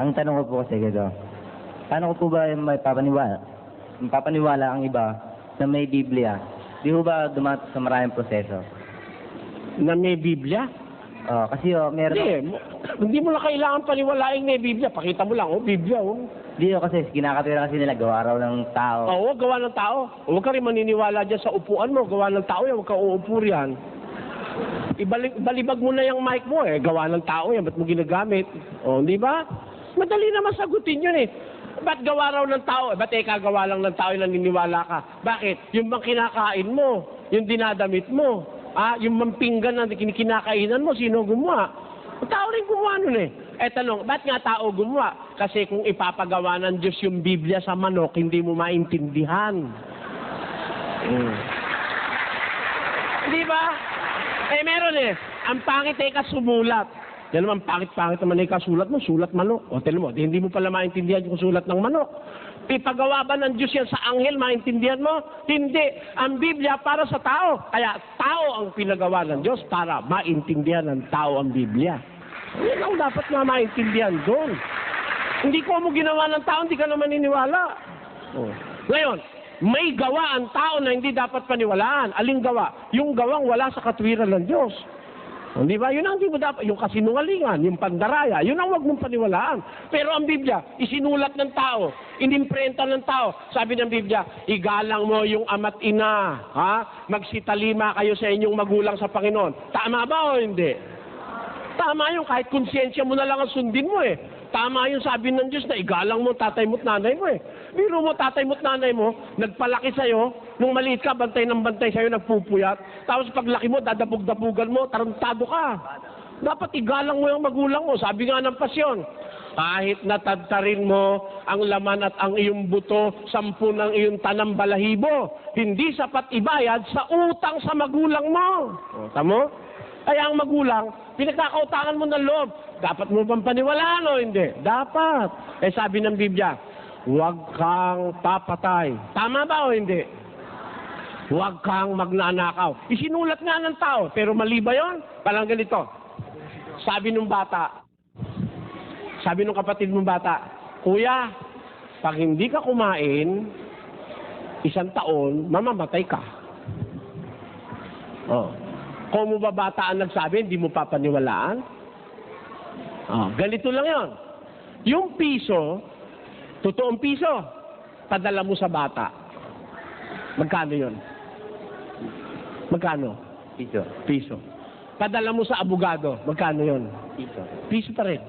ang tanong ko po kasi gito, paano ko po ba may papaniwala, papaniwala ang iba na may Biblia? Di ho ba dumat sa maraming proseso? Na may Biblia? Oh, kasi oh, meron... Hindi, mo- hindi mo na kailangan paniwalaing may Biblia. Pakita mo lang, oh, Biblia, oh. Di ho kasi, kinakatwira kasi nila, gawa raw ng tao. Oo, gawa ng tao. Huwag ka rin maniniwala dyan sa upuan mo. Gawa ng tao yan, huwag ka uupo riyan. Ibalik, balibag mo na yung mic mo eh. Gawa ng tao yan, ba't mo ginagamit? O, di ba? Madali naman sagutin yun eh. Ba't gawa raw ng tao? Eh, ba't ikaw gawa lang ng tao yung naniniwala ka? Bakit? Yung bang kinakain mo? Yung dinadamit mo? Ah, yung mampinggan na kin- kinakainan mo, sino gumawa? Tao rin gumawa nun eh. Eh tanong, ba't nga tao gumawa? Kasi kung ipapagawa ng Diyos yung Biblia sa manok, hindi mo maintindihan. Mm. Di ba? Eh meron eh. Ang pangit eh ka sumulat. Yan naman, pangit-pangit naman eh kasulat mo, sulat manok. O, tell mo, di, hindi mo pala maintindihan yung sulat ng manok. Ipagawa ba ng Diyos yan sa anghel, maintindihan mo? Hindi. Ang Biblia para sa tao. Kaya tao ang pinagawa ng Diyos para maintindihan ng tao ang Biblia. Yan ang dapat nga maintindihan doon. Hindi ko mo ginawa ng tao, hindi ka naman niniwala. Oh. Ngayon, may gawa ang tao na hindi dapat paniwalaan. Aling gawa? Yung gawang wala sa katwiran ng Diyos. O, di ba? Yun ang hindi mo dapat. Yung kasinungalingan, yung pandaraya, yun ang wag mong paniwalaan. Pero ang Biblia, isinulat ng tao, inimprenta ng tao. Sabi ng Biblia, igalang mo yung ama't ina. Ha? Magsitalima kayo sa inyong magulang sa Panginoon. Tama ba o hindi? Tama yung kahit konsyensya mo na lang ang sundin mo eh. Tama yung sabi ng Diyos na igalang mo tatay mo't nanay mo eh. Biro mo tatay mo't nanay mo, nagpalaki sa'yo, nung maliit ka, bantay ng bantay sa'yo, nagpupuyat. Tapos paglaki mo, dadabog-dabugan mo, tarantado ka. Dapat igalang mo yung magulang mo. Sabi nga ng pasyon, kahit natadtarin mo ang laman at ang iyong buto, sampu ng iyong tanang balahibo, hindi sapat ibayad sa utang sa magulang mo. O, tamo? Kaya ang magulang, pinagkakautangan mo ng loob. Dapat mo bang paniwalaan o hindi? Dapat. Eh sabi ng Biblia, huwag kang papatay. Tama ba o hindi? Huwag kang magnanakaw. Isinulat nga ng tao, pero mali ba yun? Palang ganito. Sabi nung bata, sabi nung kapatid mong bata, Kuya, pag hindi ka kumain, isang taon, mamamatay ka. Oh. Kung mo ba bata ang nagsabi, hindi mo papaniwalaan? Oh, ganito lang yon. Yung piso, totoong piso, padala mo sa bata. Magkano yon? Magkano? Piso. Piso. Padala mo sa abogado, magkano yon? Piso. Piso pa rin.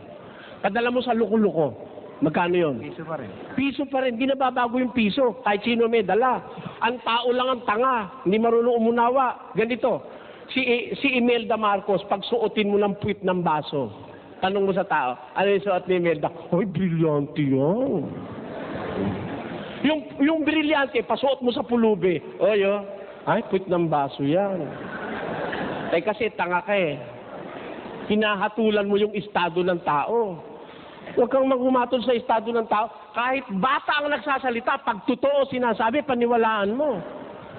Padala mo sa luko-luko, magkano yon? Piso pa rin. Piso pa rin, di nababago yung piso. Kahit sino may dala. Ang tao lang ang tanga, hindi marunong umunawa. Ganito, si, si Imelda Marcos, pag suotin mo ng puwit ng baso, tanong mo sa tao, ano yung suot ni Imelda? Ay, brilyante yan. Yung, yung brilyante, pasuot mo sa pulubi. Oy, oh. Ay, puwit ng baso yan. Eh kasi tanga ka eh. Hinahatulan mo yung estado ng tao. Huwag kang maghumatol sa estado ng tao. Kahit bata ang nagsasalita, pag totoo sinasabi, paniwalaan mo.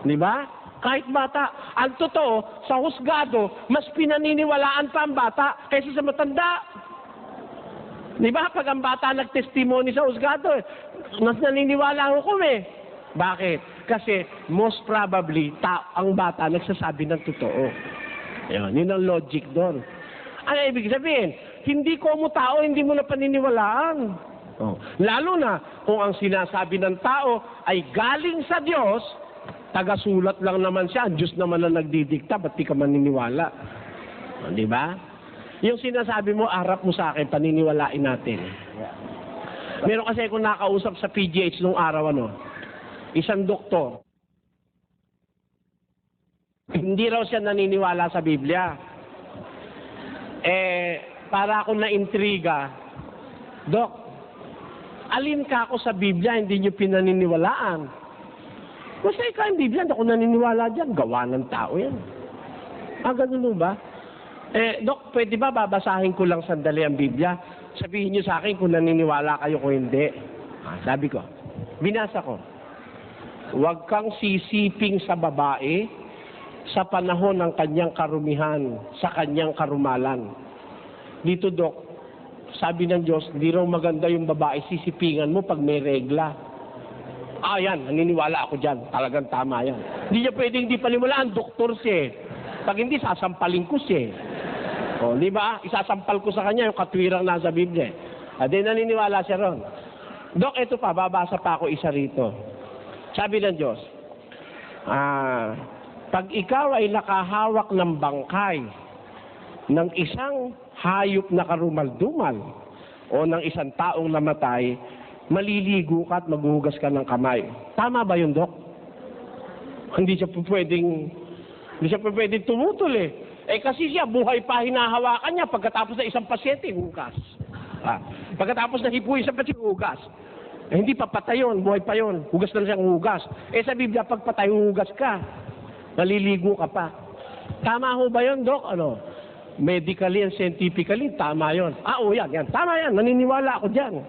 Di ba? Kahit bata. Ang totoo, sa husgado, mas pinaniniwalaan pa ang bata kaysa sa matanda. Di ba? Pag ang bata nagtestimony sa husgado, mas naniniwala ang hukom eh. Bakit? Kasi most probably, ta ang bata nagsasabi ng totoo. Yun, yun ang logic doon. Ano ibig sabihin? Hindi ko mo tao, hindi mo na paniniwalaan. Oh. Lalo na kung ang sinasabi ng tao ay galing sa Diyos, taga-sulat lang naman siya, ang Diyos naman ang nagdidikta, ba't di ka maniniwala? Oh, di ba? Yung sinasabi mo, arap mo sa akin, paniniwalain natin. Meron kasi akong nakausap sa PGH nung araw, ano, isang doktor. Hindi raw siya naniniwala sa Biblia. Eh, para akong na-intriga, Dok, alin ka ako sa Biblia, hindi niyo pinaniniwalaan. Basta ikaw ang Biblia, hindi ako naniniwala dyan. Gawa ng tao yan. Ah, ganun ba? Eh, Dok, pwede ba babasahin ko lang sandali ang Biblia? Sabihin niyo sa akin kung naniniwala kayo kung hindi. Ah, sabi ko, binasa ko. Huwag kang sisiping sa babae sa panahon ng kanyang karumihan, sa kanyang karumalan. Dito, Dok, sabi ng Diyos, di raw maganda yung babae, sisipingan mo pag may regla. Ah, yan, naniniwala ako dyan. Talagang tama yan. Hindi niya pwedeng di paniwalaan, doktor siya eh. Pag hindi, sasampalin ko siya eh. O, di ba? Isasampal ko sa kanya yung katwirang nasa Biblia. Ah, di naniniwala siya ron. Dok, ito pa, babasa pa ako isa rito. Sabi ng Diyos, ah, pag ikaw ay nakahawak ng bangkay ng isang hayop na karumaldumal o ng isang taong namatay, maliligo ka at maghuhugas ka ng kamay. Tama ba yun, Dok? Hindi siya pwedeng, hindi siya pwedeng tumutol eh. Eh kasi siya, buhay pa hinahawakan niya pagkatapos ng isang pasyente, hugas. Ah, pagkatapos na hipuin sa pasyente, hugas. Eh, hindi pa patay yun, buhay pa yun. Hugas na siyang hugas. Eh sa Biblia, pag patay, hugas ka. Maliligo ka pa. Tama ho ba yun, Dok? Ano? Medically and scientifically, tama yon. Ah, oo, yan, yan. Tama yan. Naniniwala ako dyan.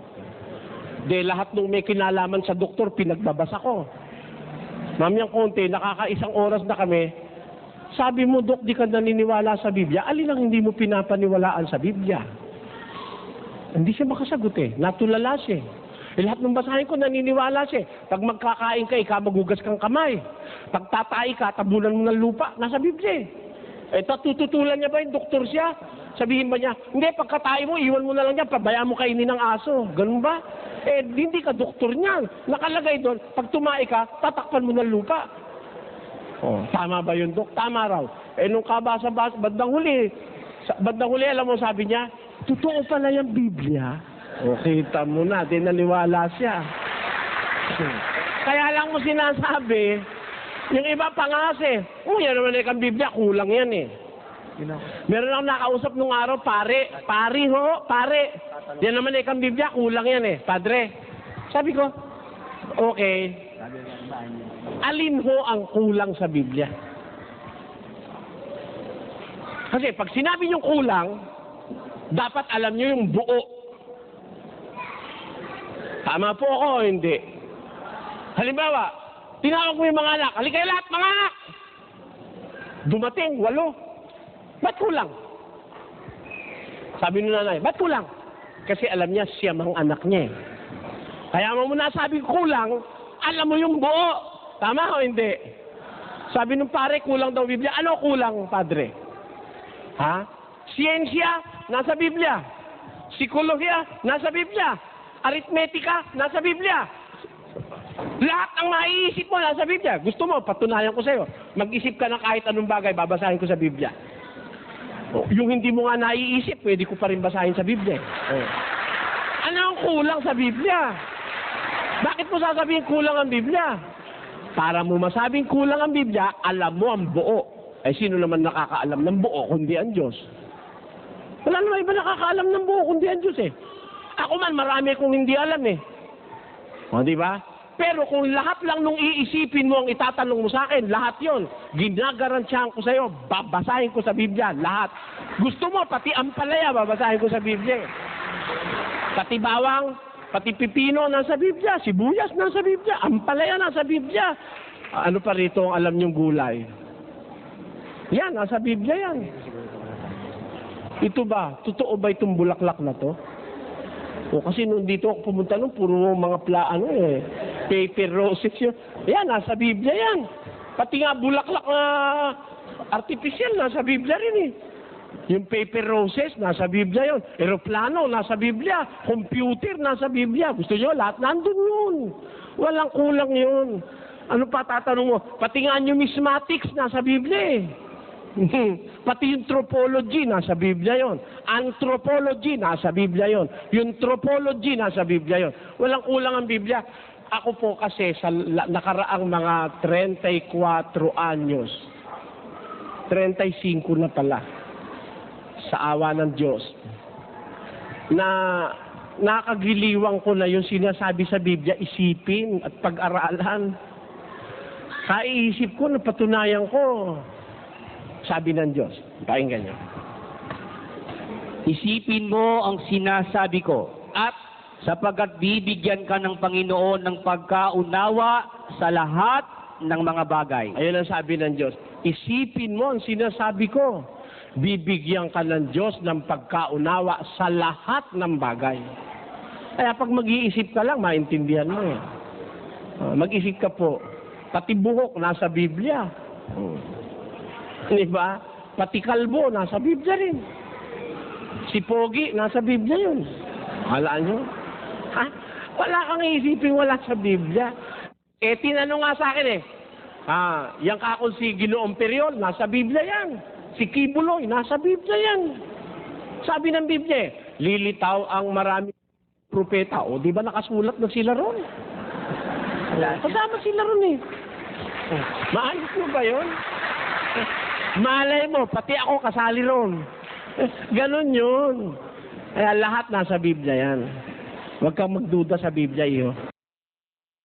De, lahat nung may kinalaman sa doktor, pinagbabasa ko. Mamayang konti, nakakaisang oras na kami. Sabi mo, Dok, di ka naniniwala sa Biblia. Alin ang hindi mo pinapaniwalaan sa Biblia? Hindi siya makasagot eh. Natulala siya. Eh, lahat ng basahin ko, naniniwala siya. Pag magkakain ka, ikaw maghugas kang kamay. Pag tatay ka, tabunan mo ng lupa. Nasa Biblia eh. Eh, tatututulan niya ba yung doktor siya? Sabihin ba niya, hindi, pagkatay mo, iwan mo na lang niya, pabayaan mo kainin ng aso. Ganun ba? Eh, hindi ka doktor niyan. Nakalagay doon, pag tumai ka, tatakpan mo ng lupa. Oh, tama ba yun, Dok? Tama raw. Eh, nung kabasa-basa, bandang huli, sa, bandang huli, alam mo, sabi niya, totoo pala yung Biblia. O, kita mo na, di naniwala siya. Kaya lang mo sinasabi, yung iba pangas eh. Oh, yan naman eh, kang Biblia, kulang yan eh. Meron akong nakausap nung araw, pare. Pari ho, pare. Yan naman eh, kang Biblia, kulang yan eh. Padre. Sabi ko, okay. Alin ho ang kulang sa Biblia? Kasi pag sinabi yung kulang, dapat alam nyo yung buo. Tama po ako o hindi? Halimbawa, tinawag mo yung mga anak, halika lahat, mga anak! Dumating, walo. Ba't kulang? Sabi ng nanay, ba't kulang? Kasi alam niya, siya mga anak niya eh. Kaya mo muna sabi kulang, alam mo yung buo. Tama o hindi? Sabi ng pare, kulang daw Biblia. Ano kulang, padre? Ha? Siyensya, nasa Biblia. Psikolohiya, nasa Biblia. Aritmetika, nasa Biblia. Lahat ng maiisip mo nasa Biblia. Gusto mo, patunayan ko sa'yo. Mag-isip ka ng kahit anong bagay, babasahin ko sa Biblia. Yung hindi mo nga naiisip, pwede ko pa rin basahin sa Biblia. O. Ano ang kulang sa Biblia? Bakit mo sasabihin kulang ang Biblia? Para mo masabing kulang ang Biblia, alam mo ang buo. Eh, sino naman nakakaalam ng buo kundi ang Diyos? Wala naman iba nakakaalam ng buo kundi ang Diyos eh. Ako man, marami kong hindi alam eh. O, di ba? Pero kung lahat lang nung iisipin mo ang itatanong mo sa akin, lahat yon, ginagarantiyahan ko sa'yo, babasahin ko sa Biblia, lahat. Gusto mo, pati ang palaya, babasahin ko sa Biblia. Pati bawang, pati pipino nasa Biblia, sibuyas nasa Biblia, ang palaya nasa Biblia. Ano pa rito ang alam niyong gulay? Yan, nasa Biblia yan. Ito ba, totoo ba itong bulaklak na to? O kasi nung dito ako pumunta nung puro mga pla, ano eh, paper roses yun. Yan, nasa Biblia yan. Pati nga bulaklak na artificial, nasa Biblia rin eh. Yung paper roses, nasa Biblia yon. Aeroplano, nasa Biblia. Computer, nasa Biblia. Gusto nyo, lahat nandun yun. Walang kulang yun. Ano pa tatanong mo? Pati nga numismatics, nasa Biblia eh. Pati yung tropology, nasa Biblia yon. Anthropology, nasa Biblia yon. Yung tropology, nasa Biblia yon. Walang kulang ang Biblia. Ako po kasi sa nakaraang mga 34 anyos, 35 na pala, sa awa ng Diyos, na nakagiliwang ko na yung sinasabi sa Biblia, isipin at pag-aralan. Kaiisip ko, napatunayan ko, sabi ng Diyos. Pakinggan niyo. Isipin mo ang sinasabi ko at sapagkat bibigyan ka ng Panginoon ng pagkaunawa sa lahat ng mga bagay. Ayun ang sabi ng Diyos. Isipin mo ang sinasabi ko. bibigyan ka ng Diyos ng pagkaunawa sa lahat ng bagay. Kaya pag mag-iisip ka lang, maintindihan mo eh. Ah, Mag-isip ka po, pati buhok nasa Biblia. Hmm. Di ba? Pati kalbo nasa Biblia rin. Si Pogi nasa Biblia yun. Alaan nyo? Ha? Wala kang isipin wala sa Biblia. Eh, tinanong nga sa akin eh. Ah, yang kakon si Ginoong Periol, nasa Biblia yan. Si Kibuloy, nasa Biblia yan. Sabi ng Biblia eh, lilitaw ang marami propeta. O, di ba nakasulat na sila ron? Kasama sila ron eh. Maayos mo ba yun? Malay mo, pati ako kasali ron. Ganon yun. Kaya lahat nasa Biblia yan. Huwag kang magduda sa Biblia iyo.